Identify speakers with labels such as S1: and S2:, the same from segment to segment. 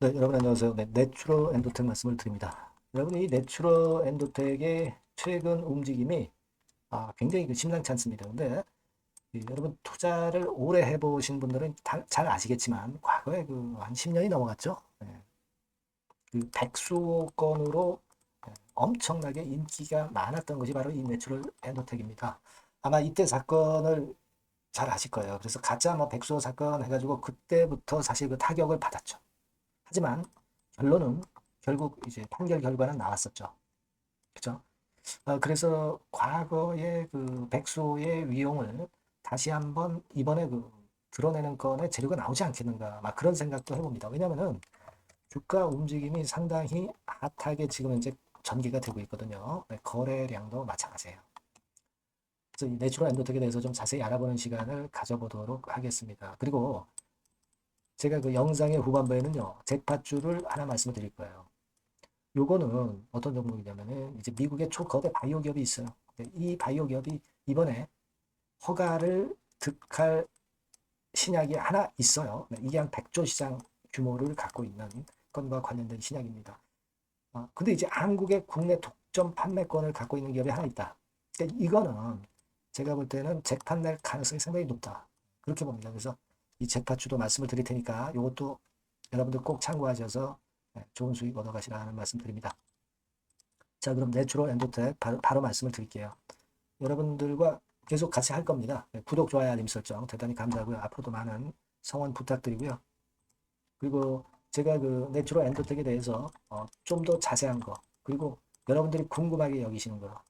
S1: 네, 여러분 안녕하세요. 네, 내추럴 엔도텍 말씀을 드립니다. 여러분 이 내추럴 엔도텍의 최근 움직임이 아, 굉장히 그 심상치 않습니다. 근데 이 여러분 투자를 오래 해보신 분들은 다, 잘 아시겠지만 과거에 그 한 10년이 넘어갔죠. 네. 그 백수호 건으로 네, 엄청나게 인기가 많았던 것이 바로 이 내추럴 엔도텍입니다. 아마 이때 사건을 잘 아실 거예요. 그래서 가짜 뭐 백수호 사건 해가지고 그때부터 사실 그 타격을 받았죠. 하지만 결론은 결국 이제 판결 결과는 나왔었죠. 그죠? 어, 그래서 과거의 그 백수의 위용을 다시 한번 이번에 그 드러내는 건에 재료가 나오지 않겠는가 막 그런 생각도 해봅니다. 왜냐면은 주가 움직임이 상당히 핫하게 지금 현재 전개가 되고 있거든요. 네, 거래량도 마찬가지예요. 그래서 이 내추럴 엔도텍에 대해서 좀 자세히 알아보는 시간을 가져보도록 하겠습니다. 그리고 제가 그 영상의 후반부에는요, 잭팟주를 하나 말씀을 드릴 거예요. 요거는 어떤 종목이냐면은 이제 미국의 초거대 바이오 기업이 있어요. 이 바이오 기업이 이번에 허가를 득할 신약이 하나 있어요. 네, 이게 한 100조 시장 규모를 갖고 있는 건과 관련된 신약입니다. 어, 근데 이제 한국의 국내 독점 판매권을 갖고 있는 기업이 하나 있다. 그러니까 이거는 제가 볼 때는 재판 낼 가능성이 상당히 높다. 그렇게 봅니다. 그래서 이 잭팟주도 말씀을 드릴 테니까 이것도 여러분들 꼭 참고하셔서 네, 좋은 수익 얻어가시라는 말씀 드립니다. 자, 그럼 내추럴 엔도텍 바로, 바로 말씀을 드릴게요. 여러분들과 계속 같이 할 겁니다. 네, 구독, 좋아요, 알림 설정 대단히 감사하고요. 앞으로도 많은 성원 부탁드리고요. 그리고 제가 그 내추럴 엔도텍에 대해서 어, 좀 더 자세한 거 그리고 여러분들이 궁금하게 여기시는 거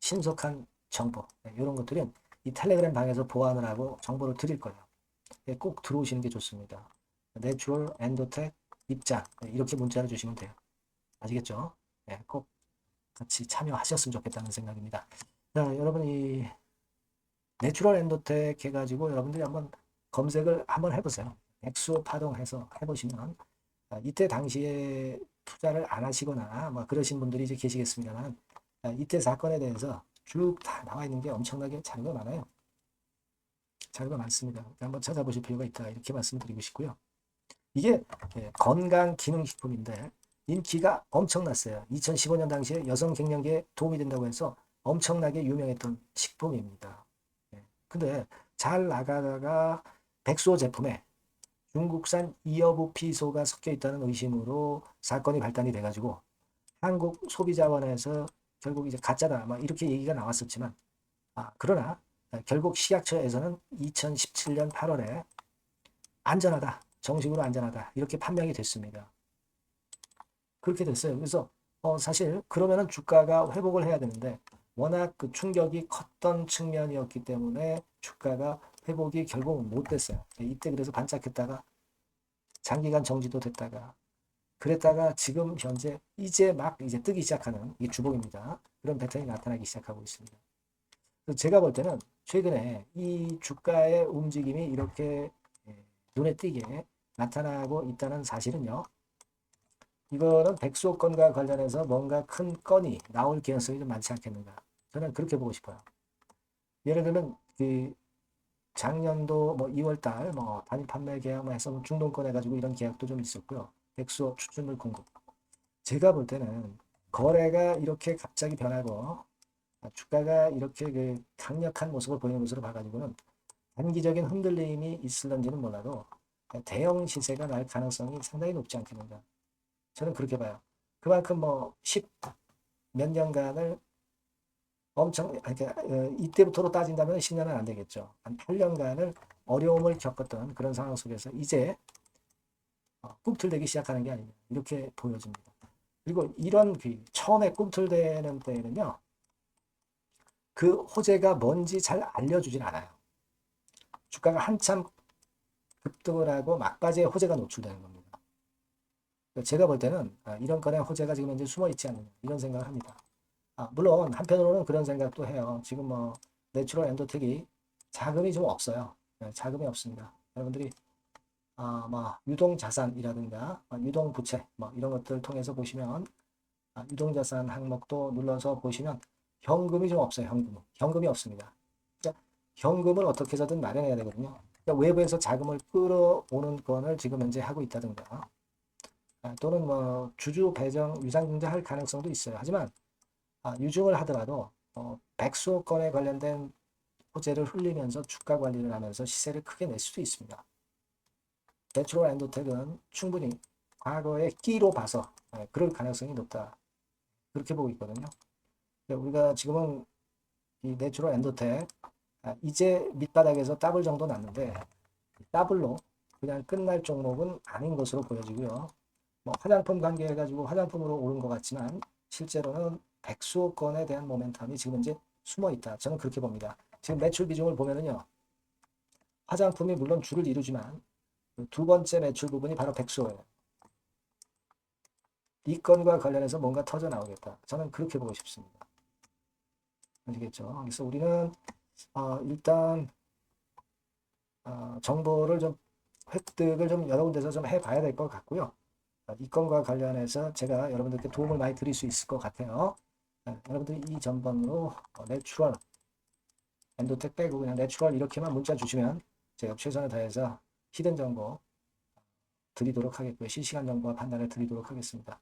S1: 신속한 정보 네, 이런 것들은 이 텔레그램 방에서 보완을 하고 정보를 드릴 거예요. 네, 꼭 들어오시는 게 좋습니다. 내추럴 엔도텍 네, 이렇게 문자를 주시면 돼요. 아시겠죠? 네, 꼭 같이 참여하셨으면 좋겠다는 생각입니다. 자, 여러분이 내추럴 엔도텍 해가지고 여러분들이 한번 검색을 한번 해보세요. 백수 파동해서 해보시면 아, 이때 당시에 투자를 안 하시거나 뭐 그러신 분들이 이제 계시겠습니다만 아, 이때 사건에 대해서 쭉 다 나와 있는 게 엄청나게 자료가 많아요. 자료가 많습니다. 한번 찾아보실 필요가 있다 이렇게 말씀드리고 싶고요. 이게 예, 건강 기능 식품인데 인기가 엄청났어요. 2015년 당시에 여성 갱년기에 도움이 된다고 해서 엄청나게 유명했던 식품입니다. 예, 근데 잘 나가다가 백수호 제품에 중국산 이어부피소가 섞여 있다는 의심으로 사건이 발단이 돼가지고 한국 소비자원에서 결국 이제 가짜다 막 이렇게 얘기가 나왔었지만 아 그러나 결국 식약처에서는 2017년 8월에 안전하다 정식으로 안전하다 이렇게 판명이 됐습니다. 그렇게 됐어요. 그래서 어 사실 그러면은 주가가 회복을 해야 되는데 워낙 그 충격이 컸던 측면이었기 때문에 주가가 회복이 결국은 못 됐어요. 이때 그래서 반짝했다가 장기간 정지도 됐다가 그랬다가 지금 현재 이제 막 이제 뜨기 시작하는 이 주봉입니다. 그런 패턴이 나타나기 시작하고 있습니다. 제가 볼 때는 최근에 이 주가의 움직임이 이렇게 예, 눈에 띄게 나타나고 있다는 사실은요. 이거는 백수건과 관련해서 뭔가 큰 건이 나올 가능성이 좀 많지 않겠는가. 저는 그렇게 보고 싶어요. 예를 들면 그 작년도 뭐 2월달 뭐 단일 판매 계약 뭐 해서 뭐 중동권 해가지고 이런 계약도 좀 있었고요. 백수 추출물 공급. 제가 볼 때는 거래가 이렇게 갑자기 변하고 주가가 이렇게 그 강력한 모습을 보이는 것으로 봐가지고는 단기적인 흔들림이 있을런지는 몰라도 대형 시세가 날 가능성이 상당히 높지 않겠는가. 저는 그렇게 봐요. 그만큼 뭐 10 몇 년간을 엄청, 그러니까 이때부터로 따진다면 10년은 안 되겠죠. 한 8년간을 어려움을 겪었던 그런 상황 속에서 이제 어, 꿈틀대기 시작하는 게 아니냐. 이렇게 보여집니다. 그리고 이런 그 처음에 꿈틀대는 때는요, 그 호재가 뭔지 잘 알려주진 않아요. 주가가 한참 급등을 하고 막바지에 호재가 노출되는 겁니다. 제가 볼 때는 아, 이런 건에 호재가 지금 현재 숨어 있지 않느냐 이런 생각을 합니다. 아, 물론 한편으로는 그런 생각도 해요. 지금 뭐 내추럴 엔도텍이 자금이 좀 없어요. 네, 자금이 없습니다. 여러분들이 아, 뭐 유동 자산이라든가 뭐 유동 부채 뭐 이런 것들을 통해서 보시면 아, 유동 자산 항목도 눌러서 보시면 현금이 좀 없어요. 현금 현금이 없습니다. 그러니까 현금을 어떻게 해서든 마련해야 되거든요. 그러니까 외부에서 자금을 끌어오는 건을 지금 현재 하고 있다든가 아, 또는 뭐 주주 배정 유상증자 할 가능성도 있어요. 하지만 아, 유증을 하더라도 어, 백수억 건에 관련된 호재를 흘리면서 주가 관리를 하면서 시세를 크게 낼 수도 있습니다. 내추럴 엔도텍은 충분히 과거의 끼로 봐서 예, 그럴 가능성이 높다. 그렇게 보고 있거든요. 근데 우리가 지금은 이 내추럴 엔도텍 아, 이제 밑바닥에서 더블 정도 났는데 더블로 그냥 끝날 종목은 아닌 것으로 보여지고요. 뭐 화장품 관계해가지고 화장품으로 오른 것 같지만 실제로는 백수억 건에 대한 모멘텀이 지금 이제 숨어 있다. 저는 그렇게 봅니다. 지금 매출 비중을 보면은요. 화장품이 물론 주를 이루지만 그두 번째 매출 부분이 바로 백수호예요. 이 건과 관련해서 뭔가 터져 나오겠다. 저는 그렇게 보고 싶습니다. 아시겠죠? 그래서 우리는 어, 일단 어, 정보를 좀 획득을 좀 여러 군데서 좀 해봐야 될 것 같고요. 어, 이 건과 관련해서 제가 여러분들께 도움을 많이 드릴 수 있을 것 같아요. 네, 여러분들이 이 전번으로 어, 내추럴 엔도텍 빼고 그냥 내추럴 이렇게만 문자 주시면 제가 최선을 다해서 히든 정보 드리도록 하겠고요. 실시간 정보와 판단을 드리도록 하겠습니다.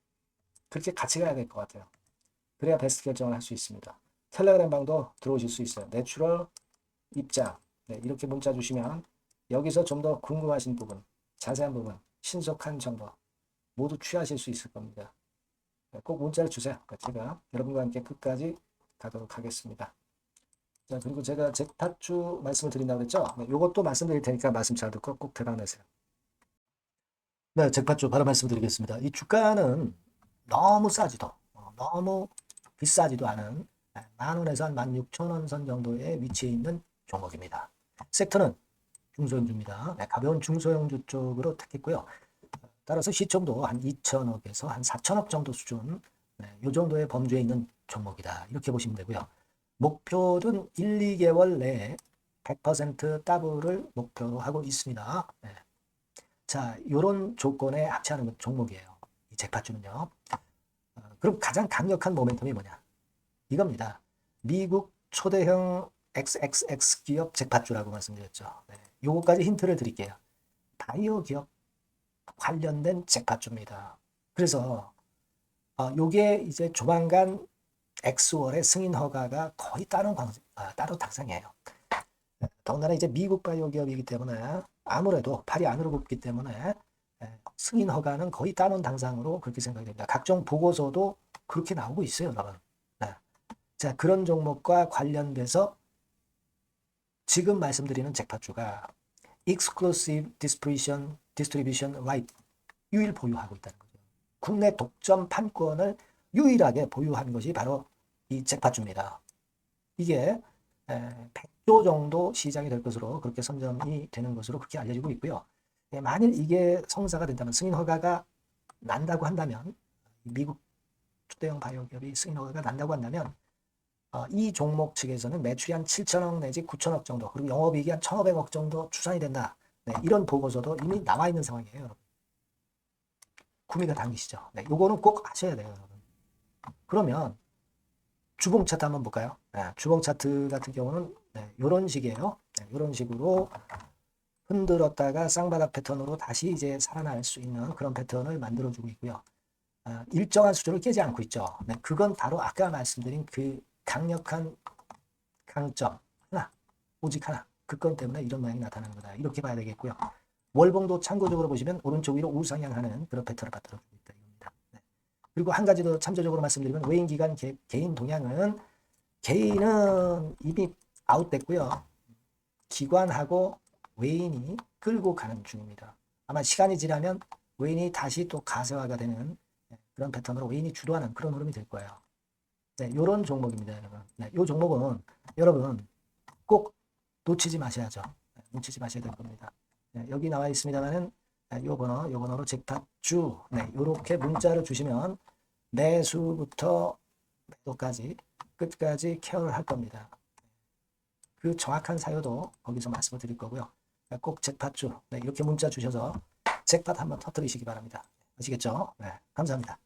S1: 그렇게 같이 가야 될 것 같아요. 그래야 베스트 결정을 할 수 있습니다. 텔레그램 방도 들어오실 수 있어요. 내추럴 입장 네, 이렇게 문자 주시면 여기서 좀 더 궁금하신 부분, 자세한 부분, 신속한 정보 모두 취하실 수 있을 겁니다. 네, 꼭 문자를 주세요. 제가 여러분과 함께 끝까지 가도록 하겠습니다. 자, 그리고 제가 잭팟주 말씀을 드린다고 했죠? 네, 요것도 말씀드릴 테니까 말씀 잘 듣고 꼭 대박 내세요. 네, 잭팟주 바로 말씀드리겠습니다. 이 주가는 너무 싸지도, 어, 너무 비싸지도 않은 네, 만 원에서 한 16,000원 선 정도에 위치해 있는 종목입니다. 섹터는 중소형주입니다. 네, 가벼운 중소형주 쪽으로 택했고요. 따라서 시총도 한 2천억에서 한 4천억 정도 수준, 네, 이 정도의 범주에 있는 종목이다. 이렇게 보시면 되고요. 목표는 1, 2개월 내에 100% 더블을 목표로 하고 있습니다. 네. 자, 이런 조건에 합치하는 종목이에요. 이 잭팟주는요. 어, 그럼 가장 강력한 모멘텀이 뭐냐? 이겁니다. 미국 초대형 XXX 기업 잭팟주라고 말씀드렸죠. 네. 요거까지 힌트를 드릴게요. 바이오 기업 관련된 잭팟주입니다. 그래서 어, 요게 이제 조만간 엑스월의 승인 허가가 거의 따로 관, 아, 따로 당상이에요. 더군다나 이제 미국 바이오 기업이기 때문에 아무래도 팔이 안으로 굽기 때문에 예, 승인 허가는 거의 따놓은 당상으로 그렇게 생각이 됩니다. 각종 보고서도 그렇게 나오고 있어요, 여러분. 네. 자, 그런 종목과 관련돼서 지금 말씀드리는 잭팟주가 Exclusive Distribution, Distribution Right 유일 보유하고 있다는 거죠. 국내 독점 판권을 유일하게 보유한 것이 바로 이 잭팟주입니다. 이게 100조 정도 시장이 될 것으로 그렇게 선점이 되는 것으로 그렇게 알려지고 있고요. 예, 만일 이게 성사가 된다면 승인 허가가 난다고 한다면 미국 초대형 바이오 기업이 승인 허가가 난다고 한다면 어, 이 종목 측에서는 매출이 한 7천억 내지 9천억 정도 그리고 영업이익이 한 1,500억 정도 추산이 된다. 네, 이런 보고서도 이미 나와 있는 상황이에요, 여러분. 구미가 당기시죠. 네, 요거는 꼭 하셔야 돼요, 여러분. 그러면 주봉 차트 한번 볼까요? 네, 주봉 차트 같은 경우는 네, 이런 식이에요. 네, 이런 식으로 흔들었다가 쌍바닥 패턴으로 다시 이제 살아날 수 있는 그런 패턴을 만들어주고 있고요. 아, 일정한 수준을 깨지 않고 있죠. 네, 그건 바로 아까 말씀드린 그 강력한 강점 하나, 오직 하나. 그 건 때문에 이런 모양이 나타나는 거다. 이렇게 봐야 되겠고요. 월봉도 참고적으로 보시면 오른쪽 위로 우상향하는 그런 패턴을 만들어주고 있다. 이겁니다. 네. 그리고 한 가지 더 참조적으로 말씀드리면 외인 기간 개, 개인 동향은 개인은 이미 아웃됐고요. 기관하고 외인이 끌고 가는 중입니다. 아마 시간이 지나면 외인이 다시 또 가세화가 되는 그런 패턴으로 외인이 주도하는 그런 흐름이 될 거예요. 네, 요런 종목입니다, 여러분. 네, 요 종목은 여러분 꼭 놓치지 마셔야죠. 네, 놓치지 마셔야 될 겁니다. 네, 여기 나와 있습니다만은 네, 요 번호, 요 번호로 잭팟주 네, 요렇게 문자를 주시면 매수부터 매도까지 끝까지 케어를 할 겁니다. 그 정확한 사유도 거기서 말씀을 드릴 거고요. 꼭 잭팟주 네, 이렇게 문자 주셔서 잭팟 한번 터뜨리시기 바랍니다. 아시겠죠? 네, 감사합니다.